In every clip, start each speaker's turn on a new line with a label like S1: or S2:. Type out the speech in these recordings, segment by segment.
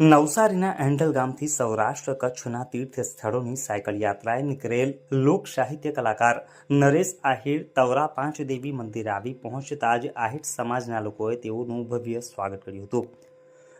S1: નવસારીના એન્ડલ ગામથી સૌરાષ્ટ્ર કચ્છના તીર્થ સ્થળોની સાયકલ યાત્રાએ નીકળેલ લોક સાહિત્ય કલાકાર નરેશ આહિર તવરા પાંચ દેવી મંદિર આવી પહોંચતા જ આહિર સમાજના લોકોએ તેઓનું ભવ્ય સ્વાગત કર્યું હતું.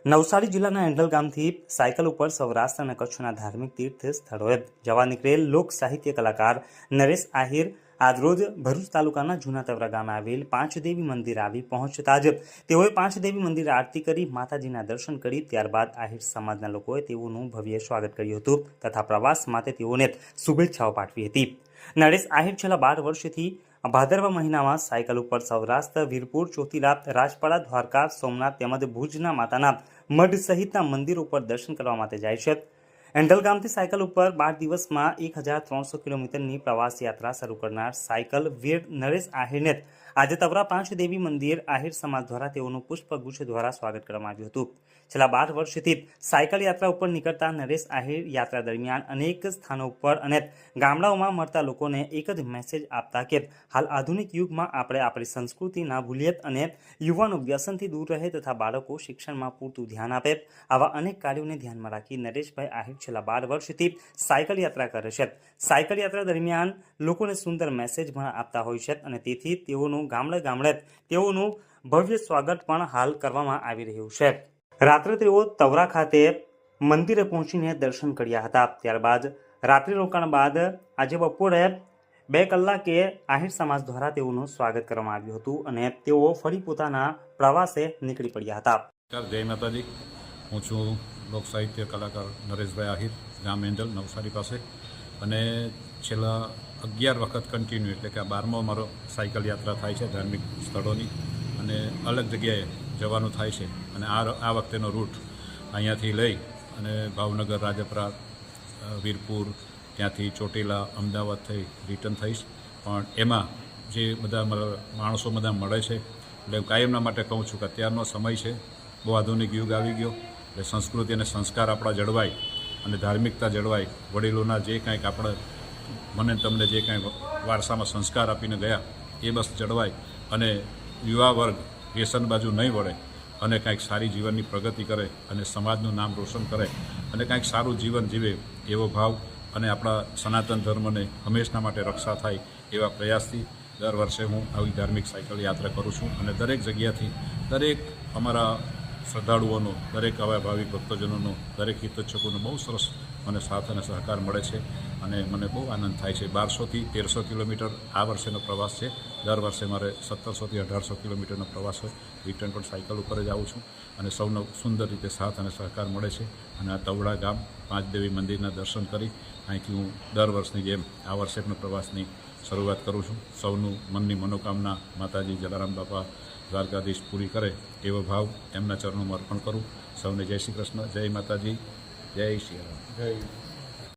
S1: નવસારી જિલ્લાના એન્ડલ ગામથી સાયકલ ઉપર સૌરાષ્ટ્ર અને કચ્છના ધાર્મિક તીર્થ સ્થળોએ જવા નીકળેલ લોક સાહિત્ય કલાકાર નરેશ આહિર આજરોજ ભરૂચ તાલુકાના જૂના તવરા ગામે આવેલ પાંચદેવી મંદિર આવી પહોંચતા જ તેઓએ પાંચદેવી મંદિર આરતી કરી માતાજીના દર્શન કરી. ત્યારબાદ આહિર સમાજના લોકોએ તેઓનું ભવ્ય સ્વાગત કર્યું હતું તથા પ્રવાસ માટે તેઓને શુભેચ્છાઓ પાઠવી હતી. નરેશ આહિર છેલ્લા બાર વર્ષથી ભાદરવા મહિનામાં સાયકલ ઉપર સૌરાષ્ટ્ર, વીરપુર, ચોટીલા, રાજપાડા, દ્વારકા, સોમનાથ તેમજ ભુજના માતાના મઢ સહિતના મંદિરો ઉપર દર્શન કરવા માટે જાય છે. એન્ડલ ગામથી સાયકલ ઉપર બાર દિવસમાં એક હજાર ત્રણસો કિલોમીટરની પ્રવાસ યાત્રા શરૂ કરનાર સાયકલ વીર નરેશ આહિરને આજે તવરા પાંચ દેવી મંદિર આહિર સમાજ દ્વારા તેઓનું પુષ્પગુચ્છ દ્વારા સ્વાગત કરવામાં આવ્યું હતું. છેલ્લા બાર વર્ષથી સાયકલ યાત્રા ઉપર નીકળતા નરેશ આહિર યાત્રા દરમિયાન અનેક સ્થાનો ઉપર અને ગામડાઓમાં મળતા લોકોને એક જ મેસેજ આપતા કે હાલ આધુનિક યુગમાં આપણે આપણી સંસ્કૃતિ ના ભૂલીએ અને યુવાનો વ્યસનથી દૂર રહે તથા બાળકો શિક્ષણમાં પૂરતું ધ્યાન આપે આવા અનેક કાર્યોને ધ્યાનમાં રાખી નરેશભાઈ આહિર છેલ્લા બાર વર્ષથી સાયકલ યાત્રા કરે છે. સાયકલ યાત્રા દરમિયાન લોકોને સુંદર મેસેજ પણ આપતા હોય છે અને તેથી તેઓનું ગામડે ગામડે તેઓનું ભવ્ય સ્વાગત પણ હાલ કરવામાં આવી રહ્યું છે. રાત્રે તેઓ તવરા ખાતે મંદિરે પહોંચીને દર્શન કર્યા હતા. ત્યારબાદ રાત્રિ રોકાણ બાદ આજે બપોરે બે કલાકે આહિર સમાજ દ્વારા તેઓનું સ્વાગત કરવામાં આવ્યું હતું અને તેઓ ફરી પોતાના પ્રવાસે નીકળી પડ્યા હતા.
S2: જય માતાજી. હું છું લોક સાહિત્ય કલાકાર નરેશભાઈ આહિર ગામ એન્ડલ નવસારી પાસે. અને છેલ્લા અગિયાર વખત કન્ટિન્યુ એટલે કે આ બારમો મારો સાયકલ યાત્રા થાય છે ધાર્મિક સ્થળોની. અને અલગ જગ્યાએ જવાનું થાય છે. અને આ આ વખતેનો રૂટ અહીંયાથી લઈ અને ભાવનગર, રાજપરા વીરપુર, ત્યાંથી ચોટીલા, અમદાવાદ થઈ રિટર્ન થઈશ. પણ એમાં જે બધા માણસો બધા મળે છે, એટલે હું કાયમના માટે કહું છું કે અત્યારનો સમય છે. બહુ આધુનિક યુગ આવી ગયો. એટલે સંસ્કૃતિ અને સંસ્કાર આપણા જળવાય અને ધાર્મિકતા જળવાય. વડીલોના જે કાંઈક આપણે, મને તમને જે કાંઈ વારસામાં સંસ્કાર આપીને ગયા, એ બસ જળવાય અને યુવા વર્ગ વ્યસન બાજુ નહીં વળે અને કાંઈક સારી જીવનની પ્રગતિ કરે અને સમાજનું નામ રોશન કરે અને કાંઈક સારું જીવન જીવે એવો ભાવ અને આપણા સનાતન ધર્મને હંમેશના માટે રક્ષા થાય એવા પ્રયાસથી દર વર્ષે હું આવી ધાર્મિક સાયકલ યાત્રા કરું છું. અને દરેક જગ્યાથી દરેક અમારા શ્રદ્ધાળુઓનો, દરેક આવા ભાવિક ભક્તજનોનો, દરેક હિતોચ્છકોનો બહુ સરસ મને સાથ અને સહકાર મળે છે અને મને બહુ આનંદ થાય છે. બારસોથી તેરસો કિલોમીટર આ વર્ષેનો પ્રવાસ છે. દર વર્ષે મારે સત્તરસોથી અઢારસો કિલોમીટરનો પ્રવાસ હોય. રિટર્ન પણ સાયકલ ઉપર જ આવું છું અને સૌનો સુંદર રીતે સાથ અને સહકાર મળે છે. અને આ તવડા ગામ, પાંચદેવી મંદિરના દર્શન કરી અહીંથી હું દર વર્ષની જેમ આ વર્ષે પણ પ્રવાસની શરૂઆત કરું છું. સૌનું મનની મનોકામના માતાજી જલારામ બાપા દ્વારકાધીશ પૂરી કરે એવો ભાવ એમના ચરણોમાં અર્પણ કરું. સૌને જય શ્રી કૃષ્ણ, જય માતાજી, જય શ્રી રામ.
S3: જય.